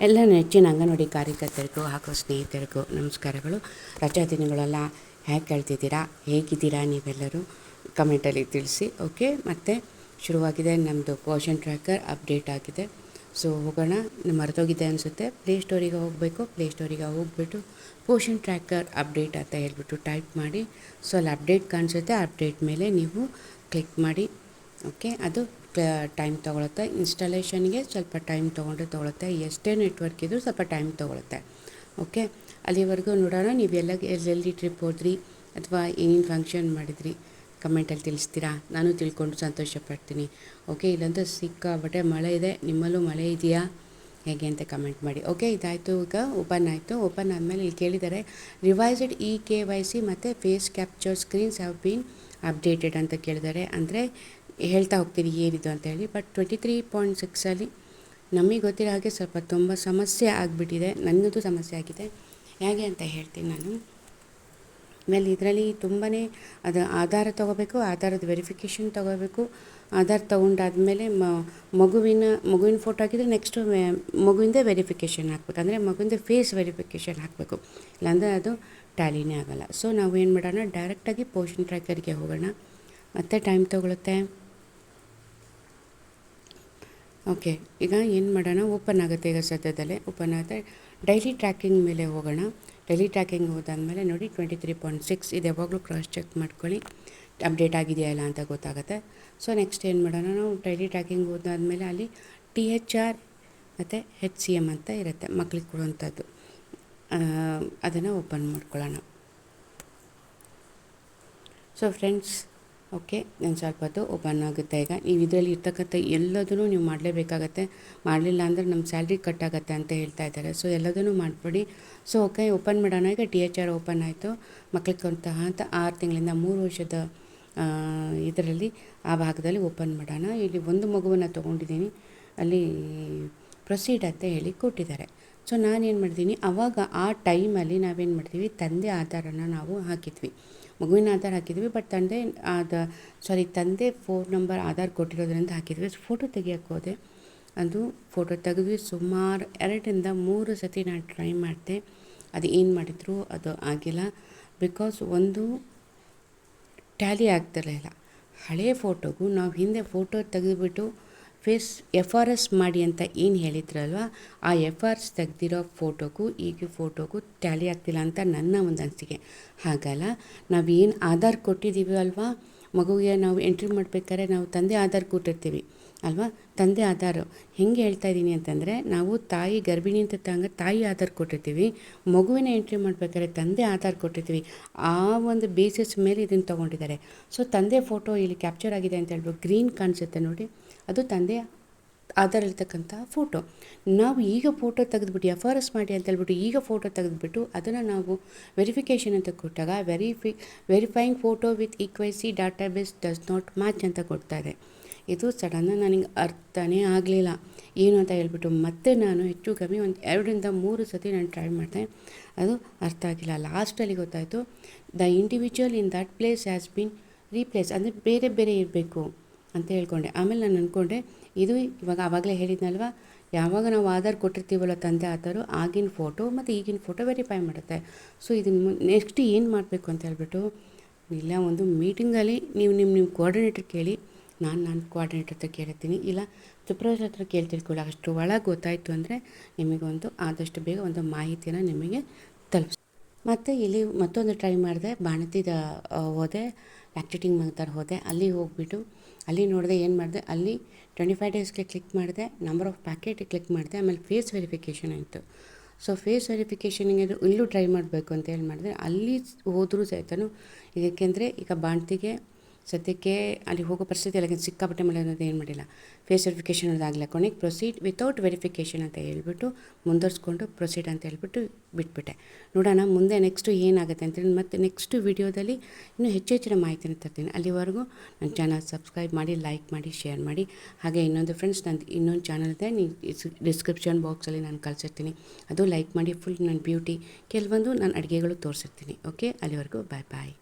ಎಲ್ಲ ನೆಚ್ಚಿನ ಅಂಗನವಾಡಿ ಕಾರ್ಯಕರ್ತರಿಗೂ ಹಾಗೂ ಸ್ನೇಹಿತರಿಗೂ ನಮಸ್ಕಾರಗಳು. ರಜಾ ದಿನಗಳೆಲ್ಲ ಹೇಗೆ ಕಳ್ತಿದ್ದೀರಾ? ಹೇಗಿದ್ದೀರಾ ನೀವೆಲ್ಲರೂ? ಕಮೆಂಟಲ್ಲಿ ತಿಳಿಸಿ ಓಕೆ ಮತ್ತು ಶುರುವಾಗಿದೆ ನಮ್ಮದು ಪೋಷನ್ ಟ್ರ್ಯಾಕರ್ ಅಪ್ಡೇಟ್ ಆಗಿದೆ. ಸೊ ಹೋಗೋಣ. ಮರೆತೋಗಿದೆ ಅನಿಸುತ್ತೆ. ಪ್ಲೇಸ್ಟೋರಿಗೆ ಹೋಗಬೇಕು. ಪ್ಲೇ ಸ್ಟೋರಿಗೆ ಹೋಗ್ಬಿಟ್ಟು ಪೋಷನ್ ಟ್ರ್ಯಾಕರ್ ಅಪ್ಡೇಟ್ ಅಂತ ಹೇಳ್ಬಿಟ್ಟು ಟೈಪ್ ಮಾಡಿ. ಸೊ ಅಲ್ಲಿ ಅಪ್ಡೇಟ್ ಕಾಣಿಸುತ್ತೆ. ಅಪ್ಡೇಟ್ ಮೇಲೆ ನೀವು ಕ್ಲಿಕ್ ಮಾಡಿ ಓಕೆ ಅದು ಟೈಮ್ ತೊಗೊಳುತ್ತೆ. ಇನ್ಸ್ಟಾಲೇಷನ್ಗೆ ಸ್ವಲ್ಪ ಟೈಮ್ ತೊಗೊಂಡು ತೊಗೊಳುತ್ತೆ. ಎಷ್ಟೇ ನೆಟ್ವರ್ಕ್ ಇದ್ದರೂ ಸ್ವಲ್ಪ ಟೈಮ್ ತೊಗೊಳುತ್ತೆ. ಓಕೆ? ಅಲ್ಲಿವರೆಗೂ ನೋಡೋಣ. ನೀವೆಲ್ಲ ಎಲ್ಲ ಎಲ್ಲೆಲ್ಲಿ ಟ್ರಿಪ್ ಹೋದ್ರಿ ಅಥವಾ ಏನೇನು ಫಂಕ್ಷನ್ ಮಾಡಿದ್ರಿ ಕಮೆಂಟಲ್ಲಿ ತಿಳಿಸ್ತೀರಾ? ನಾನು ತಿಳ್ಕೊಂಡು ಸಂತೋಷ ಪಡ್ತೀನಿ ಓಕೆ? ಇಲ್ಲಂತೂ ಸಿಕ್ಕಾಬಟ್ಟೆ ಮಳೆ ಇದೆ. ನಿಮ್ಮಲ್ಲೂ ಮಳೆ ಇದೆಯಾ? ಹೇಗೆ ಅಂತ ಕಮೆಂಟ್ ಮಾಡಿ. ಓಕೆ? ಇದಾಯಿತು ಈಗ ಓಪನ್ ಆಯಿತು. ಓಪನ್ ಆದಮೇಲೆ ಇಲ್ಲಿ ಕೇಳಿದ್ದಾರೆ, revised E K Y C ಮತ್ತು face capture screens have been updated ಅಂತ ಕೇಳಿದ್ದಾರೆ. ಅಂದರೆ ಹೇಳ್ತಾ ಹೋಗ್ತೀನಿ ಏನಿದು ಅಂತ ಹೇಳಿ. ಬಟ್ ಟ್ವೆಂಟಿ ತ್ರೀ ಪಾಯಿಂಟ್ ಸಿಕ್ಸಲ್ಲಿ ನಮಗೆ ಗೊತ್ತಿರೋ ಹಾಗೆ ಸ್ವಲ್ಪ ತುಂಬ ಸಮಸ್ಯೆ ಆಗಿಬಿಟ್ಟಿದೆ. ನನ್ನದು ಸಮಸ್ಯೆ ಆಗಿದೆ. ಹೇಗೆ ಅಂತ ಹೇಳ್ತೀನಿ ನಾನು. ಆಮೇಲೆ ಇದರಲ್ಲಿ ತುಂಬಾ ಅದು ಆಧಾರ ತೊಗೋಬೇಕು, ಆಧಾರದ ವೆರಿಫಿಕೇಷನ್ ತೊಗೋಬೇಕು. ಆಧಾರ್ ತೊಗೊಂಡಾದ್ಮೇಲೆ ಮಗುವಿನ ಮಗುವಿನ ಫೋಟೋ ಹಾಕಿದರೆ ನೆಕ್ಸ್ಟು ಮಗುವಿಂದ ವೆರಿಫಿಕೇಷನ್ ಹಾಕ್ಬೇಕು. ಅಂದರೆ ಮಗುವಿಂದ ಫೇಸ್ ವೆರಿಫಿಕೇಷನ್ ಹಾಕಬೇಕು. ಇಲ್ಲಾಂದರೆ ಅದು ಟ್ಯಾಲಿನೇ ಆಗೋಲ್ಲ. ಸೊ ನಾವು ಏನು ಮಾಡೋಣ ಡೈರೆಕ್ಟಾಗಿ ಪೋಷನ್ ಟ್ರ್ಯಾಕರ್ಗೆ ಹೋಗೋಣ. ಮತ್ತೆ ಟೈಮ್ ತೊಗೊಳುತ್ತೆ. ಓಕೆ, ಈಗ ಏನು ಮಾಡೋಣ? ಓಪನ್ ಆಗುತ್ತೆ ಈಗ ಸದ್ಯದಲ್ಲೇ. ಓಪನ್ ಆಗುತ್ತೆ ಡೈಲಿ ಟ್ರ್ಯಾಕಿಂಗ್ ಮೇಲೆ ಹೋಗೋಣ. ಡೈಲಿ ಟ್ರ್ಯಾಕಿಂಗ್ ಹೋದಾದ್ಮೇಲೆ ನೋಡಿ ಟ್ವೆಂಟಿ ತ್ರೀ ಪಾಯಿಂಟ್ ಸಿಕ್ಸ್ ಇದು. ಯಾವಾಗಲೂ ಕ್ರಾಸ್ ಚೆಕ್ ಮಾಡ್ಕೊಳ್ಳಿ. ಅಪ್ಡೇಟ್ ಆಗಿದೆಯಾ ಇಲ್ಲ ಅಂತ ಗೊತ್ತಾಗುತ್ತೆ. ಸೊ ನೆಕ್ಸ್ಟ್ ಏನು ಮಾಡೋಣ? ನಾವು ಡೈಲಿ ಟ್ರ್ಯಾಕಿಂಗ್ ಹೋದಾದ್ಮೇಲೆ ಅಲ್ಲಿ ಟಿ ಎಚ್ ಆರ್ ಮತ್ತು ಹೆಚ್ ಸಿ ಎಂ ಅಂತ ಇರುತ್ತೆ. ಮಕ್ಳಿಗೆ ಕೊಡುವಂಥದ್ದು. ಅದನ್ನು ಓಪನ್ ಮಾಡ್ಕೊಳ್ಳೋಣ. ಸೊ ಫ್ರೆಂಡ್ಸ್ ಓಕೆ ಸ್ವಲ್ಪ ಹೊತ್ತು ಓಪನ್ ಆಗುತ್ತೆ ಈಗ. ನೀವು ಇದರಲ್ಲಿ ಇರ್ತಕ್ಕಂಥ ಎಲ್ಲದೂ ನೀವು ಮಾಡಲೇಬೇಕಾಗತ್ತೆ. ಮಾಡಲಿಲ್ಲ ಅಂದರೆ ನಮ್ಮ ಸ್ಯಾಲ್ರಿ ಕಟ್ ಆಗುತ್ತೆ ಅಂತ ಹೇಳ್ತಾ ಇದ್ದಾರೆ. ಸೊ, ಎಲ್ಲದನ್ನು ಮಾಡಿಬಿಡಿ. ಸೊ, ಓಕೆ, ಓಪನ್ ಮಾಡೋಣ. ಈಗ ಟಿ ಎಚ್ ಆರ್ ಓಪನ್ ಆಯಿತು. ಕೊಡ್ತಹ ಅಂತ ಆರು ತಿಂಗಳಿಂದ ಮೂರು ವರ್ಷದ ಇದರಲ್ಲಿ ಆ ಭಾಗದಲ್ಲಿ ಓಪನ್ ಮಾಡೋಣ. ಇಲ್ಲಿ ಒಂದು ಮಗುವನ್ನು ತೊಗೊಂಡಿದ್ದೀನಿ. ಅಲ್ಲಿ ಪ್ರೊಸೀಡ್ ಅಂತ ಹೇಳಿ ಕೊಟ್ಟಿದ್ದಾರೆ. ಸೊ ನಾನೇನು ಮಾಡಿದ್ದೀನಿ ಆವಾಗ ಆ ಟೈಮಲ್ಲಿ ನಾವೇನು ಮಾಡ್ತೀವಿ, ತಂದೆ ಆಧಾರನ ನಾವು ಹಾಕಿದ್ವಿ. ಮಗುವಿನ ಆಧಾರ್ ಹಾಕಿದ್ವಿ, ಬಟ್ ತಂದೆ ಆದ, ಸಾರಿ ತಂದೆ ಫೋನ್ ನಂಬರ್ ಆಧಾರ್ ಕೊಟ್ಟಿರೋದ್ರಿಂದ ಹಾಕಿದ್ವಿ. ಫೋಟೋ ತೆಗಿಯೋಕ್ಕೆ ಹೋದೆ. ಅದು ಫೋಟೋ ತೆಗೆದ್ವಿ ಸುಮಾರು ಎರಡರಿಂದ ಮೂರು ಸತಿ ನಾನು ಟ್ರೈ ಮಾಡಿದೆ. ಅದು ಏನು ಮಾಡಿದ್ರು, ಅದು ಆಗಿಲ್ಲ. ಬಿಕಾಸ್ ಒಂದು ಟ್ಯಾಲಿ ಆಗ್ತಿರಲಿಲ್ಲ. ಹಳೆಯ ಫೋಟೋಗೂ ನಾವು ಹಿಂದೆ ಫೋಟೋ ತೆಗೆದುಬಿಟ್ಟು ಫೇಸ್ ಎಫ್ ಆರ್ ಎಸ್ ಮಾಡಿ ಅಂತ ಏನು ಹೇಳಿದ್ರಲ್ವ, ಆ ಎಫ್ ಆರ್ ಎಸ್ ತೆಗ್ದಿರೋ ಫೋಟೋಗೂ ಈಗ ಫೋಟೋಗೂ ಟ್ಯಾಲಿ ಆಗ್ತಿಲ್ಲ ಅಂತ ನನ್ನ ಒಂದು ಅನಿಸಿಕೆ ಹಾಗಲ್ಲ ನಾವೇನು ಆಧಾರ್ ಕೊಟ್ಟಿದ್ದೀವಿ ಅಲ್ವಾ ಮಗುವಿಗೆ ನಾವು ಎಂಟ್ರಿ ಮಾಡಬೇಕಾದ್ರೆ ನಾವು ತಂದೆ ಆಧಾರ್ ಕೊಟ್ಟಿರ್ತೀವಿ, ಅಲ್ವಾ? ತಂದೆ ಆಧಾರ. ಹೆಂಗೆ ಹೇಳ್ತಾ ಇದ್ದೀನಿ ಅಂತಂದರೆ, ನಾವು ತಾಯಿ ಗರ್ಭಿಣಿ ಅಂತ ತಂಗ ತಾಯಿ ಆಧಾರ್ ಕೊಟ್ಟಿರ್ತೀವಿ, ಮಗುವಿನ ಎಂಟ್ರಿ ಮಾಡಬೇಕಾದ್ರೆ ತಂದೆ ಆಧಾರ್ ಕೊಟ್ಟಿರ್ತೀವಿ. ಆ ಒಂದು ಬೇಸಿಸ್ ಮೇಲೆ ಇದನ್ನು ತೊಗೊಂಡಿದ್ದಾರೆ. ಸೊ ತಂದೆ ಫೋಟೋ ಇಲ್ಲಿ ಕ್ಯಾಪ್ಚರ್ ಆಗಿದೆ ಅಂತ ಹೇಳ್ಬಿಟ್ಟು ಗ್ರೀನ್ ಕಾಣಿಸುತ್ತೆ ನೋಡಿ. ಅದು ತಂದೆ ಆಧಾರ ಇರ್ತಕ್ಕಂಥ ಫೋಟೋ ನಾವು ಈಗ ಫೋಟೋ ತೆಗೆದುಬಿಟ್ಟು ಎಫ್ ಆರ್ ಎಸ್ ಮಾಡಿ ಅಂತ ಹೇಳ್ಬಿಟ್ಟು ಈಗ ಫೋಟೋ ತೆಗೆದುಬಿಟ್ಟು ಅದನ್ನು ನಾವು ವೆರಿಫಿಕೇಷನ್ ಅಂತ ಕೊಟ್ಟಾಗ verify verifying photo with EKYC database does not match ಅಂತ ಕೊಡ್ತಾರೆ ಇದು. ಸಡನ್ನ ನನಗೆ ಅರ್ಥನೇ ಆಗಲಿಲ್ಲ. ಏನು ಅಂತ ಹೇಳ್ಬಿಟ್ಟು ಮತ್ತೆ ನಾನು ಹೆಚ್ಚು ಕಮ್ಮಿ ಒಂದು ಎರಡರಿಂದ ಮೂರು ಸತಿ ನಾನು ಟ್ರೈ ಮಾಡಿದೆ. ಅದು ಅರ್ಥ ಆಗಿಲ್ಲ. ಲಾಸ್ಟಲ್ಲಿ ಗೊತ್ತಾಯಿತು. The individual in that place has been replace ಅಂದರೆ ಬೇರೆ ಬೇರೆ ಇರಬೇಕು. ಅಂತ ಹೇಳ್ಕೊಂಡೆ. ಆಮೇಲೆ ನಾನು ಅಂದ್ಕೊಂಡೆ ಇದು ಇವಾಗ ಆವಾಗಲೇ ಹೇಳಿದ್ನಲ್ವ, ಯಾವಾಗ ನಾವು ಆಧಾರ್ ಕೊಟ್ಟಿರ್ತೀವಲ್ಲ ತಂದೆ ಆಧಾರು ಆಗಿನ ಫೋಟೋ ಮತ್ತು ಈಗಿನ ಫೋಟೋ ವೆರಿಫೈ ಮಾಡುತ್ತೆ. ಸೊ ಇದನ್ನು ನೆಕ್ಸ್ಟ್ ಏನು ಮಾಡಬೇಕು ಅಂತ ಹೇಳ್ಬಿಟ್ಟು, ಇಲ್ಲ, ಒಂದು ಮೀಟಿಂಗಲ್ಲಿ ನೀವು ನಿಮ್ಮ ನಿಮ್ಮ ಕೋಆರ್ಡಿನೇಟರ್ ಕೇಳಿ, ನಾನು ನಾನು ಕೋಆರ್ಡಿನೇಟರ್ ಹತ್ರ ಕೇಳ್ತೀನಿ ಇಲ್ಲ ಸೂಪರ್ವೈಸರ್ ಹತ್ರ ಕೇಳ್ತಿರ್ಕೊಳ್ಳಿ ಅಷ್ಟು ಒಳಗೆ ಗೊತ್ತಾಯಿತು ಅಂದರೆ ನಿಮಗೊಂದು ಆದಷ್ಟು ಬೇಗ ಒಂದು ಮಾಹಿತಿಯನ್ನು ನಿಮಗೆ ತಲುಪಿಸ್ ಮತ್ತು ಇಲ್ಲಿ ಮತ್ತೊಂದು ಟ್ರೈ ಮಾಡಿದೆ, ಬಾಣತಿದ ಹೋದೆ ಆ್ಯಕ್ಟಿಟಿಂಗ್ ಮಾಡ್ತಾರೆ ಹೋದೆ. ಅಲ್ಲಿ ಹೋಗ್ಬಿಟ್ಟು, ಅಲ್ಲಿ ನೋಡಿದೆ ಏನು ಮಾಡಿದೆ, ಅಲ್ಲಿ ಟ್ವೆಂಟಿ ಫೈವ್ ಡೇಸ್ಗೆ ಕ್ಲಿಕ್ ಮಾಡಿದೆ ನಂಬರ್ ಆಫ್ ಪ್ಯಾಕೆಟ್ ಕ್ಲಿಕ್ ಮಾಡಿದೆ, ಆಮೇಲೆ ಫೇಸ್ ವೆರಿಫಿಕೇಷನ್ ಆಯಿತು. ಸೊ ಫೇಸ್ ವೆರಿಫಿಕೇಷನಿಗೆ ಇಲ್ಲೂ ಟ್ರೈ ಮಾಡಬೇಕು ಅಂತ ಹೇಳಿ ಮಾಡಿದ್ರೆ ಅಲ್ಲಿ ಹೋದರೂ ಸಹಿತನು ಇದಕ್ಕೆಂದರೆ ಈಗ ಬಾಣ್ತಿಗೆ ಸದ್ಯಕ್ಕೆ ಅಲ್ಲಿ ಹೋಗೋ ಪರಿಸ್ಥಿತಿ ಇಲ್ಲ ಸಿಕ್ಕಾಪಟ್ಟೆ ಮಳೆ ಅನ್ನೋದು ಏನು ಮಾಡಿಲ್ಲ. ಫೇಸ್ ವೆರಿಫಿಕೇಷನ್ ಅನ್ನೋದಾಗಲಿಲ್ಲ ಕೊನೆಗೆ ಪ್ರೊಸೀಡ್ ವಿತೌಟ್ ವೆರಿಫಿಕೇಷನ್ ಅಂತ ಹೇಳ್ಬಿಟ್ಟು ಮುಂದುವರ್ಸ್ಕೊಂಡು ಪ್ರೊಸೀಡ್ ಅಂತ ಹೇಳ್ಬಿಟ್ಟು ಬಿಟ್ಬಿಟ್ಟೆ. ನೋಡೋಣ, ಮುಂದೆ ನೆಕ್ಸ್ಟು ಏನಾಗುತ್ತೆ ಅಂತೇಳಿ ಮತ್ತು ನೆಕ್ಸ್ಟ್ ವೀಡಿಯೋದಲ್ಲಿ ಇನ್ನೂ ಹೆಚ್ಚು ಹೆಚ್ಚಿನ ಮಾಹಿತಿನ ತರ್ತೀನಿ. ಅಲ್ಲಿವರೆಗೂ ನನ್ನ ಚಾನಲ್ ಸಬ್ಸ್ಕ್ರೈಬ್ ಮಾಡಿ ಲೈಕ್ ಮಾಡಿ ಶೇರ್ ಮಾಡಿ. ಹಾಗೆ ಇನ್ನೊಂದು ಫ್ರೆಂಡ್ಸ್ ನಂದು ಇನ್ನೊಂದು ಚಾನಲ್ ಇದೆ. ನೀವು ಡಿಸ್ಕ್ರಿಪ್ಷನ್ ಬಾಕ್ಸಲ್ಲಿ ನಾನು ಕಳಿಸಿರ್ತೀನಿ. ಅದು ಲೈಕ್ ಮಾಡಿ ಫುಲ್ ನನ್ನ ಬ್ಯೂಟಿ ಕೆಲವೊಂದು ನಾನು ಅಡುಗೆಗಳು ತೋರಿಸಿರ್ತೀನಿ. ಓಕೆ ಅಲ್ಲಿವರೆಗೂ ಬಾಯ್ ಬಾಯ್